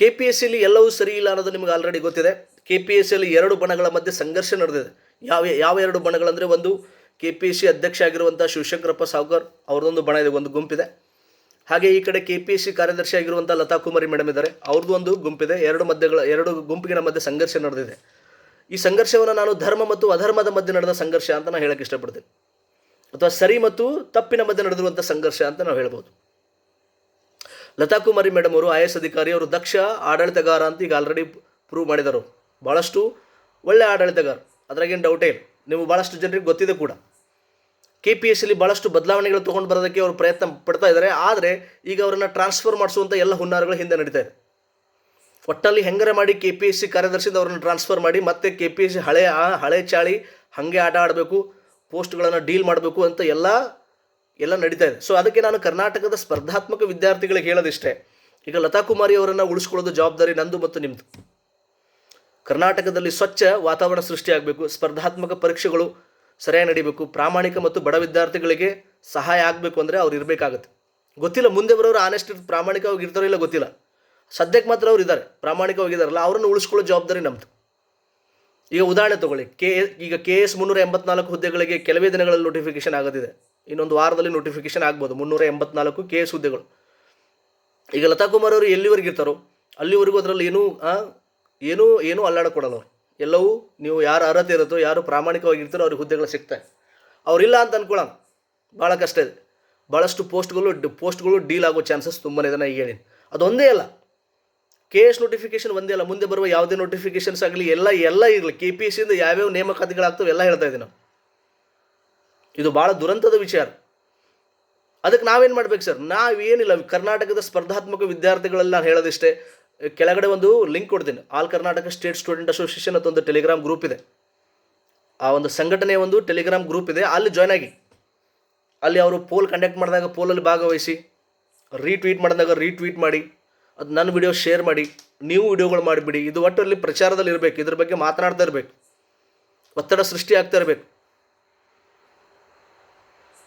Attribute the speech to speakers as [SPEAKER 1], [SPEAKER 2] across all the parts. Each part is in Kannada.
[SPEAKER 1] ಕೆ ಪಿ ಎಸ್ ಸಿಲಿ ಎಲ್ಲವೂ ಸರಿ ಇಲ್ಲ ಅನ್ನೋದು ನಿಮಗೆ ಆಲ್ರೆಡಿ ಗೊತ್ತಿದೆ. ಕೆ ಪಿ ಎಸ್ ಸಿಯಲ್ಲಿ ಎರಡು ಬಣಗಳ ಮಧ್ಯೆ ಸಂಘರ್ಷ ನಡೆದಿದೆ. ಯಾವ ಯಾವ ಎರಡು ಬಣಗಳಂದರೆ ಒಂದು ಕೆ ಪಿ ಎಸ್ ಸಿ ಅಧ್ಯಕ್ಷ ಆಗಿರುವಂಥ ಶಿವಶಂಕರಪ್ಪ ಸಾವ್ಕರ್ ಅವ್ರದ್ದೊಂದು ಬಣ ಇದೆ, ಒಂದು ಗುಂಪಿದೆ. ಹಾಗೆ ಈ ಕಡೆ ಕೆ ಪಿ ಎಸ್ ಸಿ ಕಾರ್ಯದರ್ಶಿ ಆಗಿರುವಂಥ ಲತಾ ಕುಮಾರಿ ಮೇಡಮ್ ಇದ್ದಾರೆ. ಅವ್ರದ್ದು ಒಂದು ಗುಂಪಿದೆ. ಎರಡು ಮಧ್ಯಗಳ, ಎರಡು ಗುಂಪಿನ ಮಧ್ಯೆ ಸಂಘರ್ಷ ನಡೆದಿದೆ. ಈ ಸಂಘರ್ಷವನ್ನು ನಾನು ಧರ್ಮ ಮತ್ತು ಅಧರ್ಮದ ಮಧ್ಯೆ ನಡೆದ ಸಂಘರ್ಷ ಅಂತ ನಾನು ಹೇಳಕ್ಕೆ ಇಷ್ಟಪಡ್ತೀನಿ. ಅಥವಾ ಸರಿ ಮತ್ತು ತಪ್ಪಿನ ಮಧ್ಯೆ ನಡೆದಿರುವಂಥ ಸಂಘರ್ಷ ಅಂತ ನಾವು ಹೇಳ್ಬೋದು. ಲತಾ ಕುಮಾರಿ ಮೇಡಮ್ ಅವರು, ಐ ಎಸ್ ಅಧಿಕಾರಿ ಅವರು ದಕ್ಷ ಆಡಳಿತಗಾರ ಅಂತ ಈಗ ಆಲ್ರೆಡಿ ಪ್ರೂವ್ ಮಾಡಿದರು. ಭಾಳಷ್ಟು ಒಳ್ಳೆ ಆಡಳಿತಗಾರ. ಅದ್ರಾಗೇನು ಡೌಟೇ ಇಲ್ಲ. ನೀವು ಭಾಳಷ್ಟು ಜನರಿಗೆ ಗೊತ್ತಿದೆ ಕೂಡ. ಕೆ ಪಿ ಎಸ್ ಭಾಳಷ್ಟು ಬದಲಾವಣೆಗಳು ತೊಗೊಂಡು ಬರೋದಕ್ಕೆ ಅವರು ಪ್ರಯತ್ನ ಪಡ್ತಾ ಇದ್ದಾರೆ ಆದರೆ ಈಗ ಅವರನ್ನು ಟ್ರಾನ್ಸ್ಫರ್ ಮಾಡಿಸುವಂಥ ಎಲ್ಲ ಹುನ್ನಾರಗಳು ಹಿಂದೆ ನಡೀತಾ ಇದೆ. ಒಟ್ಟಲ್ಲಿ ಹೆಂಗರೆ ಮಾಡಿ ಕೆ ಪಿ ಎಸ್ ಸಿ ಕಾರ್ಯದರ್ಶಿಯಿಂದ ಅವರನ್ನು ಟ್ರಾನ್ಸ್ಫರ್ ಮಾಡಿ ಮತ್ತೆ ಕೆ ಪಿ ಎಸ್ ಸಿ ಹಳೆ ಹಳೆ ಚಾಳಿ ಹಾಗೆ ಆಟ ಆಡಬೇಕು ಪೋಸ್ಟ್ಗಳನ್ನು ಡೀಲ್ ಮಾಡಬೇಕು ಅಂತ ಎಲ್ಲ ಎಲ್ಲ ನಡೀತಾ ಇದೆ. ಸೊ ಅದಕ್ಕೆ ನಾನು ಕರ್ನಾಟಕದ ಸ್ಪರ್ಧಾತ್ಮಕ ವಿದ್ಯಾರ್ಥಿಗಳಿಗೆ ಹೇಳೋದಿಷ್ಟೇ. ಈಗ ಲತಾ ಕುಮಾರಿ ಅವರನ್ನು ಉಳಿಸ್ಕೊಳ್ಳೋದು ಜವಾಬ್ದಾರಿ ನಂದು ಮತ್ತು ನಿಮ್ಮದು ಕರ್ನಾಟಕದಲ್ಲಿ ಸ್ವಚ್ಛ ವಾತಾವರಣ ಸೃಷ್ಟಿಯಾಗಬೇಕು ಸ್ಪರ್ಧಾತ್ಮಕ ಪರೀಕ್ಷೆಗಳು ಸರಿಯಾಗಿ ನಡಿಬೇಕು, ಪ್ರಾಮಾಣಿಕ ಮತ್ತು ಬಡ ವಿದ್ಯಾರ್ಥಿಗಳಿಗೆ ಸಹಾಯ ಆಗಬೇಕು ಅಂದರೆ ಅವ್ರು ಇರಬೇಕಾಗುತ್ತೆ. ಗೊತ್ತಿಲ್ಲ, ಮುಂದೆ ಬರೋರು ಆನೆಸ್ಟ್ ಪ್ರಾಮಾಣಿಕವಾಗಿ ಇರ್ತಾರೋ ಇಲ್ಲ ಗೊತ್ತಿಲ್ಲ. ಸದ್ಯಕ್ಕೆ ಮಾತ್ರ ಅವ್ರು ಇದ್ದಾರೆ ಪ್ರಾಮಾಣಿಕವಾಗಿದ್ದಾರಲ್ಲ ಅವರನ್ನು ಉಳಿಸ್ಕೊಳ್ಳೋ ಜವಾಬ್ದಾರಿ ನಮ್ಮದು ಈಗ ಉದಾಹರಣೆ ತಗೊಳ್ಳಿ, ಕೆ, ಈಗ ಕೆ ಎಸ್ ಮುನ್ನೂರ ಎಂಬತ್ನಾಲ್ಕು ಹುದ್ದೆಗಳಿಗೆ ಕೆಲವೇ ದಿನಗಳಲ್ಲಿ ನೋಟಿಫಿಕೇಶನ್ ಆಗೋದಿದೆ. ಇನ್ನೊಂದು ವಾರದಲ್ಲಿ ನೋಟಿಫಿಕೇಶನ್ ಆಗ್ಬೋದು. ಮುನ್ನೂರ ಎಂಬತ್ನಾಲ್ಕು ಕೆ ಹುದ್ದೆಗಳು ಈಗ ಲತಾ ಕುಮಾರ್ ಅವರು ಎಲ್ಲಿವರೆಗೆ ಇರ್ತಾರೋ, ಅಲ್ಲಿವರೆಗೂ ಅದರಲ್ಲಿ ಏನೂ ಏನೂ ಏನೂ ಅಲ್ಲಾಡ ಕೊಡಲ್ಲ ಅವರು. ಎಲ್ಲವೂ ನೀವು ಯಾರು ಅರ್ಹತೆ ಇರುತ್ತೋ, ಯಾರು ಪ್ರಾಮಾಣಿಕವಾಗಿರ್ತಾರೋ ಅವ್ರಿಗೆ ಹುದ್ದೆಗಳು ಸಿಗ್ತವೆ. ಅವರಿಲ್ಲ ಅಂತ ಅನ್ಕೊಳ್ಳೋಣ ಭಾಳ ಕಷ್ಟ ಇದೆ. ಭಾಳಷ್ಟು ಪೋಸ್ಟ್ಗಳು ಪೋಸ್ಟ್ಗಳು ಡೀಲ್ ಆಗೋ ಚಾನ್ಸಸ್ ತುಂಬನೇ ಇದೆ ನಾನು ಹೇಳೀನಿ ಅದೊಂದೇ ಅಲ್ಲ. ಕೆ ಎಸ್ ನೋಟಿಫಿಕೇಶನ್ ಒಂದೇ ಅಲ್ಲ. ಮುಂದೆ ಬರುವ ಯಾವುದೇ ನೋಟಿಫಿಕೇಶನ್ಸ್ ಆಗಲಿ, ಎಲ್ಲ ಎಲ್ಲ ಇರಲಿ. ಕೆ ಪಿ ಎಸ್ ಸಿಯಿಂದ ಯಾವ್ಯಾವ ನೇಮಕಾತಿಗಳಾಗ್ತವೆ ಎಲ್ಲ ಹೇಳ್ತಾ ಇದ್ದೀನಿ. ನಾವು ಇದು ಭಾಳ ದುರಂತದ ವಿಚಾರ ಅದಕ್ಕೆ ನಾವೇನು ಮಾಡ್ಬೇಕು ಸರ್? ನಾವೇನಿಲ್ಲ, ಕರ್ನಾಟಕದ ಸ್ಪರ್ಧಾತ್ಮಕ ವಿದ್ಯಾರ್ಥಿಗಳಲ್ಲಿ ನಾನು ಹೇಳೋದಿಷ್ಟೇ, ಕೆಳಗಡೆ ಒಂದು ಲಿಂಕ್ ಕೊಡ್ತೀನಿ. All Karnataka state student association ಅಂತ ಒಂದು ಟೆಲಿಗ್ರಾಮ್ ಗ್ರೂಪ್ ಇದೆ. ಆ ಒಂದು ಸಂಘಟನೆಯ ಒಂದು ಟೆಲಿಗ್ರಾಮ್ ಗ್ರೂಪ್ ಇದೆ. ಅಲ್ಲಿ ಜಾಯ್ನ್ ಆಗಿ, ಅಲ್ಲಿ ಅವರು ಪೋಲ್ ಕಂಡಕ್ಟ್ ಮಾಡಿದಾಗ ಪೋಲಲ್ಲಿ ಭಾಗವಹಿಸಿ ರೀಟ್ವೀಟ್ ಮಾಡಿದಾಗ ರೀಟ್ವೀಟ್ ಮಾಡಿ, ಅದು ನನ್ನ ವಿಡಿಯೋ ಶೇರ್ ಮಾಡಿ, ನೀವು ವಿಡಿಯೋಗಳು ಮಾಡಿಬಿಡಿ. ಇದು ಒಟ್ಟಲ್ಲಿ ಪ್ರಚಾರದಲ್ಲಿ ಇರಬೇಕು. ಇದ್ರ ಬಗ್ಗೆ ಮಾತನಾಡ್ತಾ ಇರಬೇಕು. ಒತ್ತಡ ಸೃಷ್ಟಿ ಆಗ್ತಾ ಇರಬೇಕು.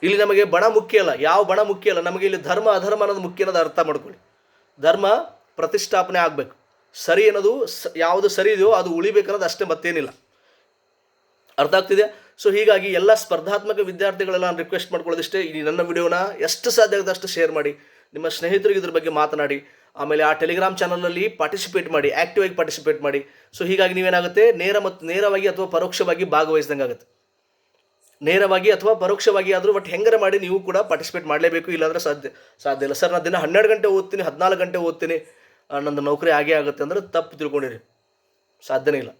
[SPEAKER 1] ಇಲ್ಲಿ ನಮಗೆ ಬಣ ಮುಖ್ಯ ಅಲ್ಲ. ಯಾವ ಬಣ ಮುಖ್ಯ ಅಲ್ಲ? ನಮಗೆ ಇಲ್ಲಿ ಧರ್ಮ, ಅಧರ್ಮ ಅನ್ನೋದು ಮುಖ್ಯ ಅನ್ನೋದು ಅರ್ಥ ಮಾಡ್ಕೊಳ್ಳಿ. ಧರ್ಮ ಪ್ರತಿಷ್ಠಾಪನೆ ಆಗಬೇಕು. ಸರಿ ಅನ್ನೋದು ಸ, ಯಾವುದು ಸರಿ ಇದೆಯೋ ಅದು ಉಳಿಬೇಕನ್ನೋದು ಅಷ್ಟೇ ಮತ್ತೇನಿಲ್ಲ. ಅರ್ಥ ಆಗ್ತಿದೆ? ಸೊ ಹೀಗಾಗಿ ಎಲ್ಲ ಸ್ಪರ್ಧಾತ್ಮಕ ವಿದ್ಯಾರ್ಥಿಗಳೆಲ್ಲ ನಾನು ರಿಕ್ವೆಸ್ಟ್ ಮಾಡ್ಕೊಳ್ಳೋದಿಷ್ಟೇ. ಈ ನನ್ನ ವಿಡಿಯೋನ ಎಷ್ಟು ಸಾಧ್ಯ ಆಗುತ್ತೆ ಅಷ್ಟು ಶೇರ್ ಮಾಡಿ. ನಿಮ್ಮ ಸ್ನೇಹಿತರಿಗೆ ಇದ್ರ ಬಗ್ಗೆ ಮಾತನಾಡಿ. ಆಮೇಲೆ ಆ ಟೆಲಿಗ್ರಾಮ್ ಚಾನಲಲ್ಲಿ ಪಾರ್ಟಿಸಿಪೇಟ್ ಮಾಡಿ. ಆ್ಯಕ್ಟಿವ್ ಆಗಿ ಪಾರ್ಟಿಸಿಪೇಟ್ ಮಾಡಿ. ಸೊ ಹೀಗಾಗಿ ನೀವೇನಾಗುತ್ತೆ? ನೇರ ಮತ್ತು ನೇರವಾಗಿ ಅಥವಾ ಪರೋಕ್ಷವಾಗಿ ಭಾಗವಹಿಸಿದಂಗೆ ಆಗುತ್ತೆ ನೇರವಾಗಿ ಅಥವಾ ಪರೋಕ್ಷವಾಗಿ ಆದರೂ ಬಟ್ ಹೆಂಗಾರ ಮಾಡಿ ನೀವು ಕೂಡ ಪಾರ್ಟಿಸಿಪೇಟ್ ಮಾಡಲೇಬೇಕು, ಇಲ್ಲಾಂದ್ರೆ ಸಾಧ್ಯ ಸಾಧ್ಯ ಇಲ್ಲ. ಸರ್, ನಾನು ದಿನ ಹನ್ನೆರಡು ಗಂಟೆ ಓದ್ತೀನಿ, ಹದಿನಾಲ್ಕು ಗಂಟೆ ಓದ್ತೀನಿ. ನಂದು ನೌಕರಿ ಆಗೇ ಆಗುತ್ತೆ ಅಂದರೆ ತಪ್ಪು ತಿಳ್ಕೊಂಡಿರಿ. ಸಾಧ್ಯನೇ ಇಲ್ಲ.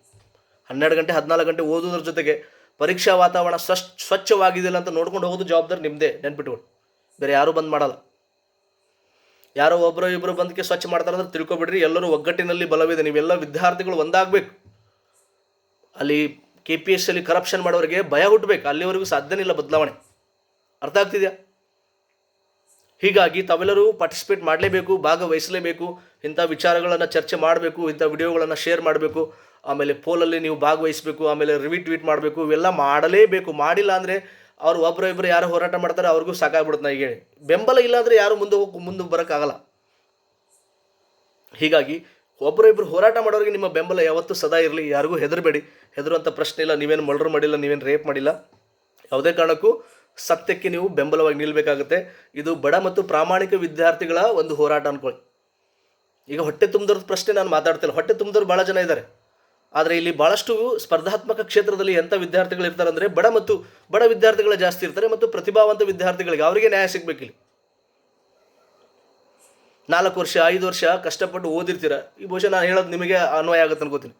[SPEAKER 1] ಹನ್ನೆರಡು ಗಂಟೆ, ಹದಿನಾಲ್ಕು ಗಂಟೆ ಓದೋದ್ರ ಜೊತೆಗೆ ಪರೀಕ್ಷಾ ವಾತಾವರಣ ಸ್ವಚ್ಛ ಸ್ವಚ್ಛವಾಗಿದೆಯಲ್ಲ ಅಂತ ನೋಡ್ಕೊಂಡು ಹೋಗೋದು ಜವಾಬ್ದಾರಿ ನಿಮ್ಮದೇ ನೆನ್ಪಿಟ್ಕೊಂಡು ಬೇರೆ ಯಾರೂ ಬಂದ್ ಮಾಡಲ್ಲ. ಯಾರೋ ಒಬ್ಬರು ಇಬ್ಬರು ಬಂದಕ್ಕೆ ಸ್ವಚ್ಛ ಮಾಡ್ತಾರೆ ಅಂದ್ರೆ ತಿಳ್ಕೊಬಿಡ್ರಿ, ಎಲ್ಲರೂ ಒಗ್ಗಟ್ಟಿನಲ್ಲಿ ಬಲವಿದೆ. ನೀವೆಲ್ಲ ವಿದ್ಯಾರ್ಥಿಗಳು ಒಂದಾಗಬೇಕು. ಅಲ್ಲಿ ಕೆ ಪಿ ಎಸ್ ಅಲ್ಲಿ ಕರಪ್ಷನ್ ಮಾಡೋರಿಗೆ ಭಯ ಹುಟ್ಟಬೇಕು. ಅಲ್ಲಿವರೆಗೂ ಸಾಧ್ಯನೇ ಇಲ್ಲ ಬದಲಾವಣೆ. ಅರ್ಥ ಆಗ್ತಿದೆಯಾ? ಹೀಗಾಗಿ ತಾವೆಲ್ಲರೂ ಪಾರ್ಟಿಸಿಪೇಟ್ ಮಾಡಲೇಬೇಕು, ಭಾಗವಹಿಸಲೇಬೇಕು, ಇಂಥ ವಿಚಾರಗಳನ್ನು ಚರ್ಚೆ ಮಾಡಬೇಕು, ಇಂಥ ವಿಡಿಯೋಗಳನ್ನು ಶೇರ್ ಮಾಡಬೇಕು, ಆಮೇಲೆ ಪೋಲಲ್ಲಿ ನೀವು ಭಾಗವಹಿಸಬೇಕು, ಆಮೇಲೆ ರಿವಿ ಟ್ವೀಟ್ ಮಾಡಬೇಕು, ಇವೆಲ್ಲ ಮಾಡಲೇಬೇಕು. ಮಾಡಿಲ್ಲ ಅಂದರೆ ಅವರು ಒಬ್ಬರು ಇಬ್ಬರು ಯಾರು ಹೋರಾಟ ಮಾಡ್ತಾರೆ, ಅವ್ರಿಗೂ ಸಾಕಾಗ್ಬಿಡುತ್ತೆ ನಾ ಹೇಳಿ. ಬೆಂಬಲ ಇಲ್ಲಾಂದರೆ ಯಾರು ಮುಂದೆ ಹೋಗಿ ಮುಂದೆ ಬರೋಕ್ಕಾಗಲ್ಲ. ಹೀಗಾಗಿ ಒಬ್ಬರು ಇಬ್ಬರು ಹೋರಾಟ ಮಾಡೋರಿಗೆ ನಿಮ್ಮ ಬೆಂಬಲ ಯಾವತ್ತೂ ಸದಾ ಇರಲಿ, ಯಾರಿಗೂ ಹೆದರಬೇಡಿ. ಹೆದರುವಂಥ ಪ್ರಶ್ನೆ ಇಲ್ಲ, ನೀವೇನು ಮರ್ಡರ್ ಮಾಡಿಲ್ಲ, ನೀವೇನು ರೇಪ್ ಮಾಡಿಲ್ಲ. ಯಾವುದೇ ಕಾರಣಕ್ಕೂ ಸತ್ಯಕ್ಕೆ ನೀವು ಬೆಂಬಲವಾಗಿ ನಿಲ್ಲಬೇಕಾಗುತ್ತೆ ಇದು ಬಡ ಮತ್ತು ಪ್ರಾಮಾಣಿಕ ವಿದ್ಯಾರ್ಥಿಗಳ ಒಂದು ಹೋರಾಟ ಅನ್ಕೊಳ್ಳಿ. ಈಗ ಹೊಟ್ಟೆ ತುಂಬಿದ್ರ ಪ್ರಶ್ನೆ ನಾನು ಮಾತಾಡ್ತಿಲ್ಲ ಹೊಟ್ಟೆ ತುಂಬಿದವ್ರು ಭಾಳ ಜನ ಇದ್ದಾರೆ. ಆದರೆ ಇಲ್ಲಿ ಭಾಳಷ್ಟು ಸ್ಪರ್ಧಾತ್ಮಕ ಕ್ಷೇತ್ರದಲ್ಲಿ ಎಂಥ ವಿದ್ಯಾರ್ಥಿಗಳು ಇರ್ತಾರೆ ಅಂದರೆ ಬಡ ಮತ್ತು ಬಡ ವಿದ್ಯಾರ್ಥಿಗಳ ಜಾಸ್ತಿ ಇರ್ತಾರೆ ಮತ್ತು ಪ್ರತಿಭಾವಂತ ವಿದ್ಯಾರ್ಥಿಗಳಿಗೆ ಅವರಿಗೆ ನ್ಯಾಯ ಸಿಗ್ಬೇಕಿಲ್ಲಿ ನಾಲ್ಕು ವರ್ಷ, ಐದು ವರ್ಷ ಕಷ್ಟಪಟ್ಟು ಓದಿರ್ತೀರ. ಈ ಬಹುಶಃ ನಾನು ಹೇಳೋದು ನಿಮಗೆ ಅನ್ವಯ ಆಗುತ್ತೆ ಅನ್ಕೋತೀನಿ.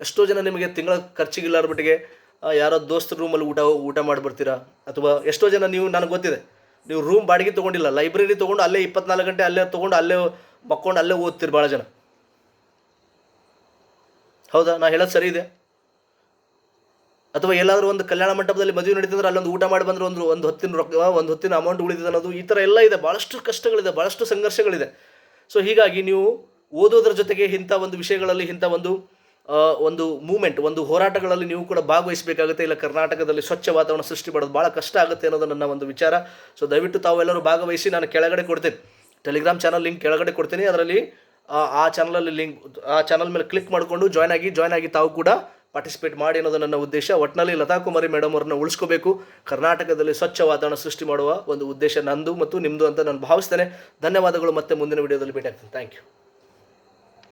[SPEAKER 1] ಎಷ್ಟೋ ಜನ ನಿಮಗೆ ತಿಂಗಳ ಖರ್ಚಿಗಿಲ್ಲಾರ್ಬಿಟ್ಟಿಗೆ ಬಟ್ಟಿಗೆ ಯಾರೋ ದೋಸ್ತರ ರೂಮಲ್ಲಿ ಊಟ ಊಟ ಮಾಡಿಬಿಡ್ತೀರಾ? ಅಥವಾ ಎಷ್ಟೋ ಜನ ನೀವು, ನನಗೆ ಗೊತ್ತಿದೆ. ನೀವು ರೂಮ್ ಬಾಡಿಗೆ ತೊಗೊಂಡಿಲ್ಲ ಲೈಬ್ರರಿ ತೊಗೊಂಡು ಅಲ್ಲೇ ಇಪ್ಪತ್ನಾಲ್ಕು ಗಂಟೆ ಅಲ್ಲೇ ತೊಗೊಂಡು ಅಲ್ಲೇ ಮಕ್ಕೊಂಡು ಅಲ್ಲೇ ಓದ್ತೀರಿ ಭಾಳ ಜನ. ಹೌದಾ? ನಾ ಹೇಳೋದು ಸರಿ ಇದೆ? ಅಥವಾ ಎಲ್ಲಾದರೂ ಒಂದು ಕಲ್ಯಾಣ ಮಂಟಪದಲ್ಲಿ ಮದುವೆ ನಡೀತಂದ್ರೆ ಅಲ್ಲೊಂದು ಊಟ ಮಾಡಿ ಬಂದ್ರೆ ಒಂದು ಒಂದು ಹೊತ್ತಿನ ರೊಕ್ಕ, ಒಂದು ಹೊತ್ತಿನ ಅಮೌಂಟ್ ಉಳಿದಿದೆ ಅನ್ನೋದು ಈ ಥರ ಎಲ್ಲ ಇದೆ. ಭಾಳಷ್ಟು ಕಷ್ಟಗಳಿದೆ ಭಾಳಷ್ಟು ಸಂಘರ್ಷಗಳಿದೆ. ಸೊ ಹೀಗಾಗಿ ನೀವು ಓದೋದ್ರ ಜೊತೆಗೆ ಇಂಥ ಒಂದು ವಿಷಯಗಳಲ್ಲಿ ಇಂಥ ಒಂದು ಒಂದು ಮೂಮೆಂಟ್ ಒಂದು ಹೋರಾಟಗಳಲ್ಲಿ ನೀವು ಕೂಡ ಭಾಗವಹಿಸಬೇಕಾಗುತ್ತೆ. ಇಲ್ಲ ಕರ್ನಾಟಕದಲ್ಲಿ ಸ್ವಚ್ಛ ವಾತಾವರಣ ಸೃಷ್ಟಿ ಮಾಡೋದು ಭಾಳ ಕಷ್ಟ ಆಗುತ್ತೆ ಅನ್ನೋದು ನನ್ನ ಒಂದು ವಿಚಾರ. ಸೊ ದಯವಿಟ್ಟು ತಾವೆಲ್ಲರೂ ಭಾಗವಹಿಸಿ ನಾನು ಕೆಳಗಡೆ ಕೊಡ್ತೇನೆ. ಟೆಲಿಗ್ರಾಮ್ ಚಾನಲ್ ಲಿಂಕ್ ಕೆಳಗಡೆ ಕೊಡ್ತೀನಿ. ಅದರಲ್ಲಿ, ಆ- ಚಾನಲಲ್ಲಿ ಲಿಂಕ್ ಆ ಚಾನಲ್ ಮೇಲೆ ಕ್ಲಿಕ್ ಮಾಡಿಕೊಂಡು ಜಾಯ್ನ್ ಆಗಿ ಜಾಯ್ನ್ ಆಗಿ ತಾವು ಕೂಡ ಪಾರ್ಟಿಸಿಪೇಟ್ ಮಾಡಿ ಅನ್ನೋದು ನನ್ನ ಉದ್ದೇಶ. ಒಟ್ಟಿನಲ್ಲಿ ಲತಾಕುಮಾರಿ ಮೇಡಮ್ ಅವ್ರನ್ನ ಉಳಿಸ್ಕೋಬೇಕು. ಕರ್ನಾಟಕದಲ್ಲಿ ಸ್ವಚ್ಛ ವಾತಾವರಣ ಸೃಷ್ಟಿ ಮಾಡುವ ಒಂದು ಉದ್ದೇಶ ನಂದು ಮತ್ತು ನಿಮ್ಮದು ಅಂತ ನಾನು ಭಾವಿಸ್ತೇನೆ. ಧನ್ಯವಾದಗಳು. ಮತ್ತೆ ಮುಂದಿನ ವಿಡಿಯೋದಲ್ಲಿ ಭೇಟಿ ಆಗ್ತೀನಿ. Thank you